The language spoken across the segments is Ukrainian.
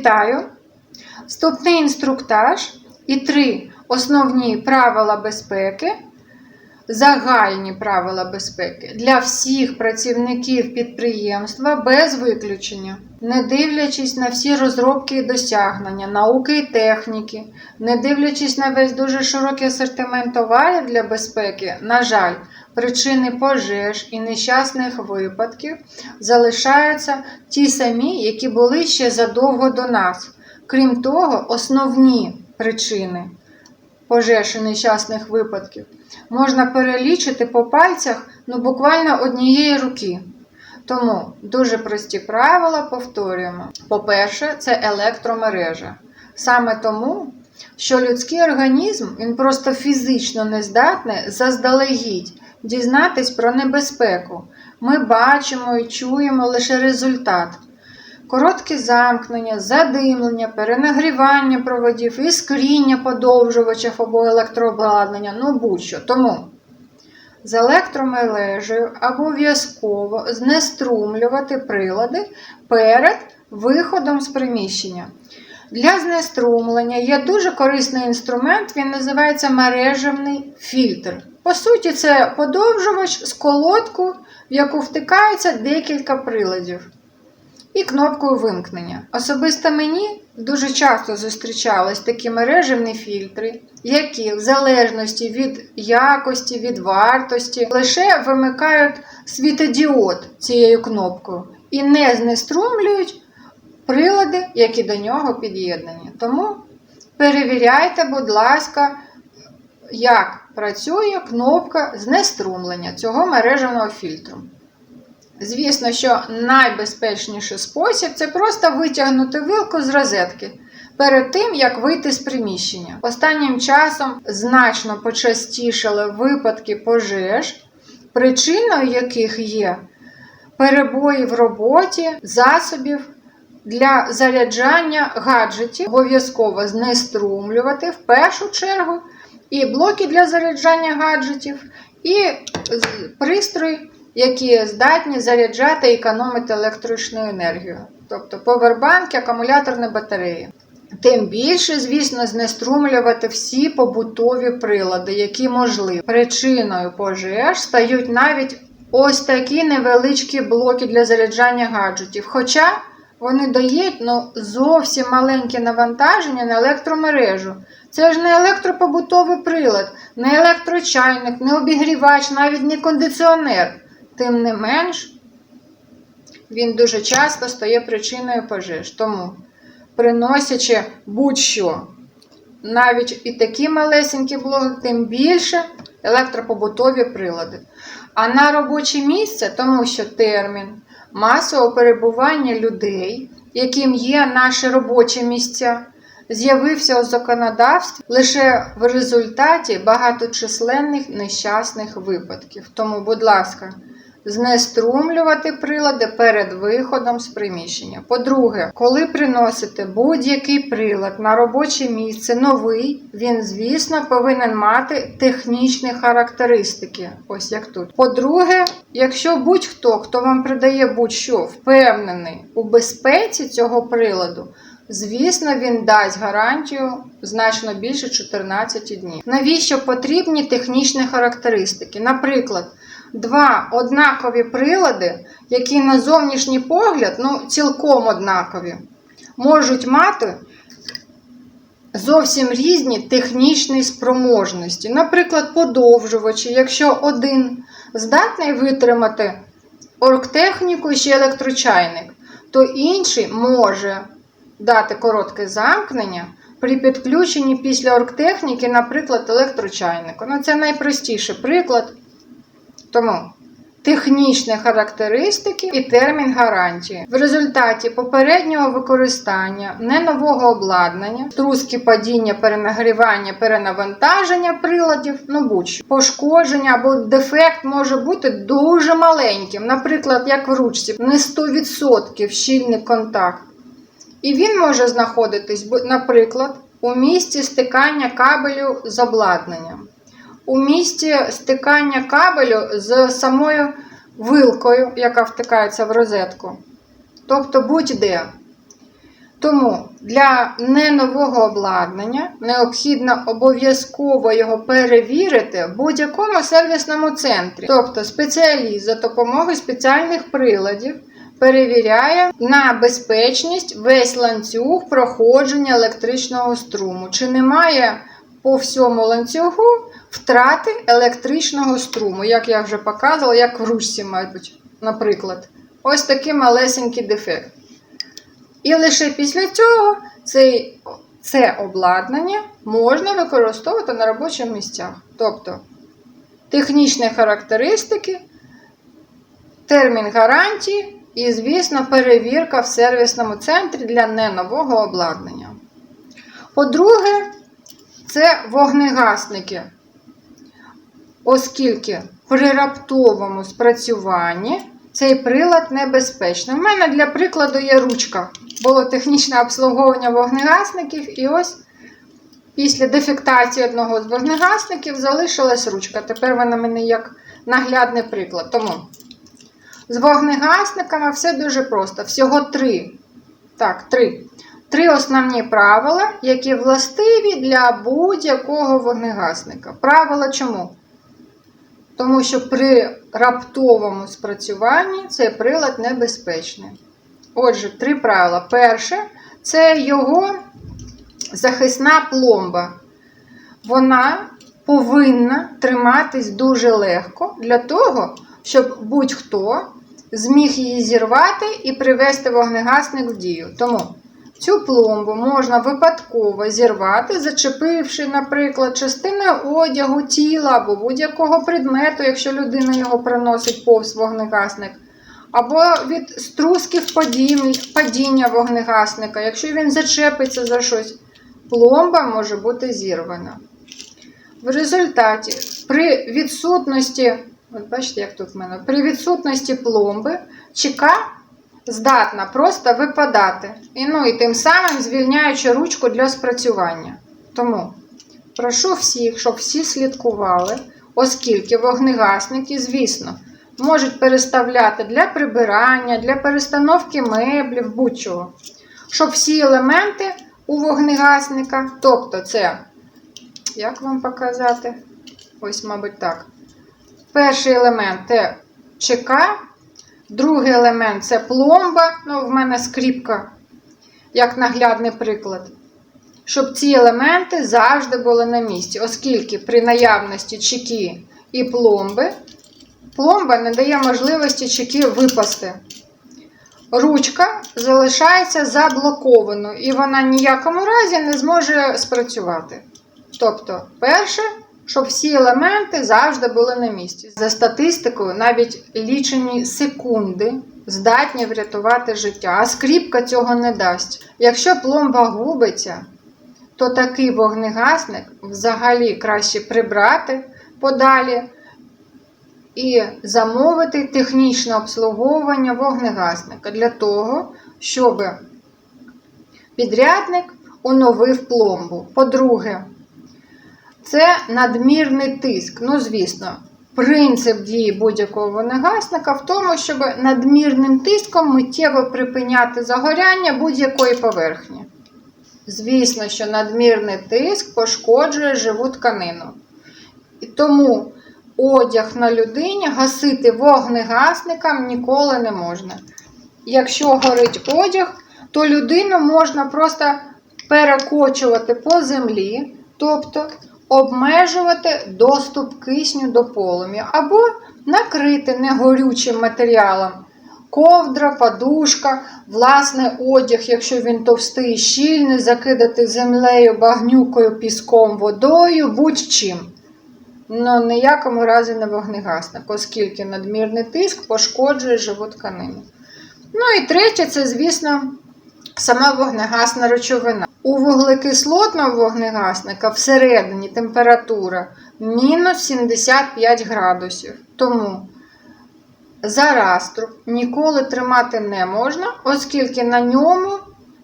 Вітаю! Вступний інструктаж і три основні правила безпеки, загальні правила безпеки для всіх працівників підприємства без виключення, не дивлячись на всі розробки і досягнення, науки і техніки, не дивлячись на весь дуже широкий асортимент товарів для безпеки, на жаль, причини пожеж і нещасних випадків залишаються ті самі, які були ще задовго до нас. Крім того, основні причини пожеж і нещасних випадків можна перелічити по пальцях ну, буквально однієї руки. Тому дуже прості правила повторюємо. По-перше, це електромережа. Саме тому, що людський організм він просто фізично не здатний заздалегідь дізнатись про небезпеку. Ми бачимо і чуємо лише результат. Коротке замкнення, задимлення, перенагрівання проводів, іскріння подовжувачів або електрообладнання, ну будь-що. Тому з електромережею обов'язково знеструмлювати прилади перед виходом з приміщення. Для знеструмлення є дуже корисний інструмент, він називається мережевний фільтр. По суті, це подовжувач з колодку, в яку втикається декілька приладів. І кнопкою вимкнення. Особисто мені дуже часто зустрічались такі мережевні фільтри, які в залежності від якості, від вартості, лише вимикають світодіод цією кнопкою і не знеструмлюють прилади, які до нього під'єднані. Тому перевіряйте, будь ласка, як працює кнопка знеструмлення цього мережевного фільтру. Звісно, що найбезпечніший спосіб це просто витягнути вилку з розетки перед тим, як вийти з приміщення. Останнім часом значно почастішали випадки пожеж, причиною яких є перебої в роботі засобів для заряджання гаджетів, обов'язково знеструмлювати в першу чергу і блоки для заряджання гаджетів, і пристрої які здатні заряджати і економити електричну енергію, тобто повербанки, акумуляторні батареї. Тим більше, звісно, знеструмлювати всі побутові прилади, які можливі. Причиною пожеж стають навіть ось такі невеличкі блоки для заряджання гаджетів. Хоча вони дають ну, зовсім маленьке навантаження на електромережу. Це ж не електропобутовий прилад, не електрочайник, не обігрівач, навіть не кондиціонер. Тим не менш, він дуже часто стає причиною пожеж. Тому, приносячи будь-що, навіть і такі малесенькі блоки, тим більше електропобутові прилади. А на робоче місце, тому що термін масового перебування людей, яким є наші робочі місця, з'явився у законодавстві лише в результаті багаточисленних нещасних випадків. Тому, будь ласка, знеструмлювати прилади перед виходом з приміщення. По-друге, коли приносите будь-який прилад на робоче місце, новий, він, звісно, повинен мати технічні характеристики. Ось як тут. По-друге, якщо будь-хто, хто вам придає будь-що, впевнений у безпеці цього приладу, Звісно, він дасть гарантію значно більше 14 днів. Навіщо потрібні технічні характеристики? Наприклад, два однакові прилади, які на зовнішній погляд, ну, цілком однакові, можуть мати зовсім різні технічні спроможності. Наприклад, подовжувачі, якщо один здатний витримати оргтехніку чи електрочайник, то інший може дати коротке замкнення при підключенні після оргтехніки, наприклад, електрочайнику. Ну, це найпростіший приклад. Тому технічні характеристики і термін гарантії. В результаті попереднього використання не нового обладнання, труски падіння, перенагрівання, перенавантаження приладів, ну будь-що, пошкодження або дефект може бути дуже маленьким, наприклад, як в ручці, не 100% щільний контакт. І він може знаходитись, наприклад, у місці стикання кабелю з обладнанням, у місці стикання кабелю з самою вилкою, яка втикається в розетку. Тобто будь-де. Тому для ненового обладнання необхідно обов'язково його перевірити в будь-якому сервісному центрі. Тобто спеціаліст за допомогою спеціальних приладів перевіряє на безпечність весь ланцюг проходження електричного струму. Чи немає по всьому ланцюгу втрати електричного струму, як я вже показувала, як в ручці, мабуть, наприклад. Ось такий малесенький дефект. І лише після цього цей, це обладнання можна використовувати на робочих місцях. Тобто технічні характеристики, термін гарантії і, звісно, перевірка в сервісному центрі для ненового обладнання. По-друге, це вогнегасники, оскільки при раптовому спрацюванні цей прилад небезпечний. У мене для прикладу є ручка. Було технічне обслуговування вогнегасників, і ось після дефектації одного з вогнегасників залишилась ручка. Тепер вона мене як наглядний приклад. Тому з вогнегасниками все дуже просто. Всього три. Так, три. Три основні правила, які властиві для будь-якого вогнегасника. Правила чому? Тому що при раптовому спрацюванні цей прилад небезпечний. Отже, три правила. Перше це його захисна пломба. Вона повинна триматись дуже легко для того, щоб будь-хто зміг її зірвати і привести вогнегасник в дію. Тому цю пломбу можна випадково зірвати, зачепивши, наприклад, частини одягу, тіла або будь-якого предмету, якщо людина його приносить повз вогнегасник. Або від струсків падіння вогнегасника, якщо він зачепиться за щось, пломба може бути зірвана. В результаті, при відсутності, от бачите, як тут в мене, при відсутності пломби, чека здатна просто випадати, і, ну, і тим самим звільняючи ручку для спрацювання. Тому прошу всіх, щоб всі слідкували, оскільки вогнегасники, звісно, можуть переставляти для прибирання, для перестановки меблів, будь-чого. Щоб всі елементи у вогнегасника, тобто це, як вам показати? Ось, мабуть, так. Перший елемент це ЧК, другий елемент це пломба, ну, в мене скріпка, як наглядний приклад. Щоб ці елементи завжди були на місці, оскільки при наявності чеки і пломби Пломба не дає можливості чеки випасти. Ручка залишається заблокованою, і вона ніякому разі не зможе спрацювати. Тобто, перше, щоб всі елементи завжди були на місці. За статистикою, навіть лічені секунди здатні врятувати життя, а скріпка цього не дасть. Якщо пломба губиться, то такий вогнегасник взагалі краще прибрати подалі і замовити технічне обслуговування вогнегасника для того, щоб підрядник оновив пломбу. По-друге, це надмірний тиск. Ну, звісно, принцип дії будь-якого вогнегасника в тому, щоб надмірним тиском миттєво припиняти загоряння будь-якої поверхні. Звісно, що надмірний тиск пошкоджує живу тканину. І тому одяг на людині гасити вогнегасникам ніколи не можна. Якщо горить одяг, то людину можна просто перекочувати по землі, тобто обмежувати доступ кисню до полум'я, або накрити негорючим матеріалом. Ковдра, подушка, власне одяг, якщо він товстий і щільний, закидати землею, багнюкою, піском, водою, будь-чим. Ну, ніякому разі не вогнегасник, оскільки надмірний тиск пошкоджує живу тканину. Ну і третє, це, звісно, сама вогнегасна речовина. У вуглекислотного вогнегасника всередині температура мінус 75 градусів. Тому за раструб ніколи тримати не можна, оскільки на ньому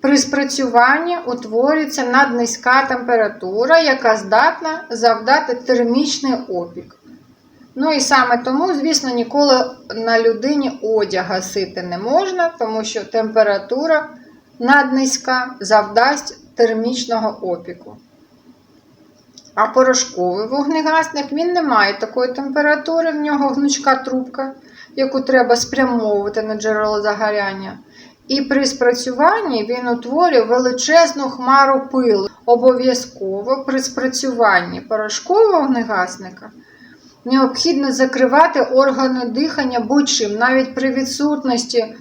при спрацюванні утворюється наднизька температура, яка здатна завдати термічний опік. Ну і саме тому, звісно, ніколи на людині одяг гасити не можна, тому що температура наднизька завдасть термічного опіку. А порошковий вогнегасник він не має такої температури, в нього гнучка трубка, яку треба спрямовувати на джерело загоряння. І при спрацюванні він утворює величезну хмару пилу. Обов'язково при спрацюванні порошкового вогнегасника необхідно закривати органи дихання будь-чим, навіть при відсутності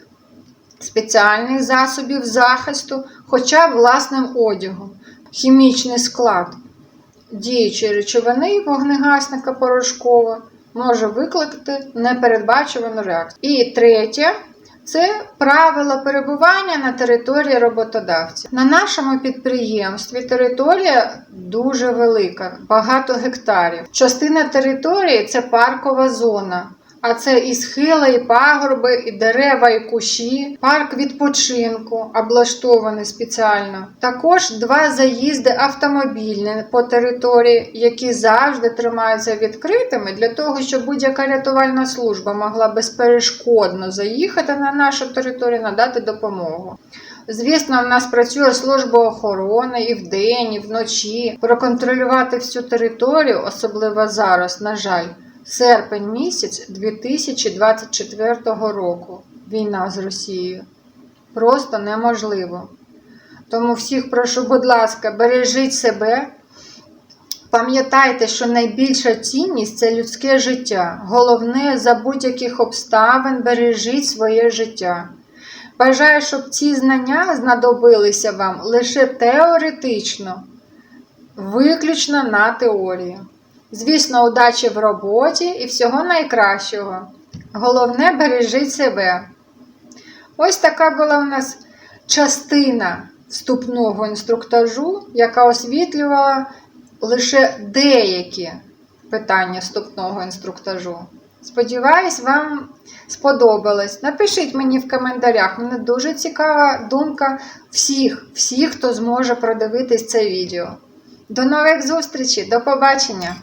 спеціальних засобів захисту, хоча власним одягом. Хімічний склад діючої речовини вогнегасника порошкова може викликати непередбачувану реакцію. І третє це правила перебування на території роботодавця. На нашому підприємстві територія дуже велика, багато гектарів. Частина території це паркова зона. А це і схили, і пагорби, і дерева, і кущі, парк відпочинку, облаштований спеціально. Також два заїзди автомобільні по території, які завжди тримаються відкритими для того, щоб будь-яка рятувальна служба могла безперешкодно заїхати на нашу територію, надати допомогу. Звісно, в нас працює служба охорони і вдень, і вночі. Проконтролювати всю територію, особливо зараз, на жаль, серпень місяць 2024 року. Війна з Росією. Просто неможливо. Тому всіх прошу, будь ласка, бережіть себе. Пам'ятайте, що найбільша цінність це людське життя. Головне, за будь-яких обставин бережіть своє життя. Бажаю, щоб ці знання знадобилися вам лише теоретично, виключно на теорії. Звісно, удачі в роботі і всього найкращого. Головне, бережіть себе. Ось така була у нас частина вступного інструктажу, яка освітлювала лише деякі питання вступного інструктажу. Сподіваюсь, вам сподобалось. Напишіть мені в коментарях. Мене дуже цікава думка всіх, всіх, хто зможе продивитись це відео. До нових зустрічей, до побачення!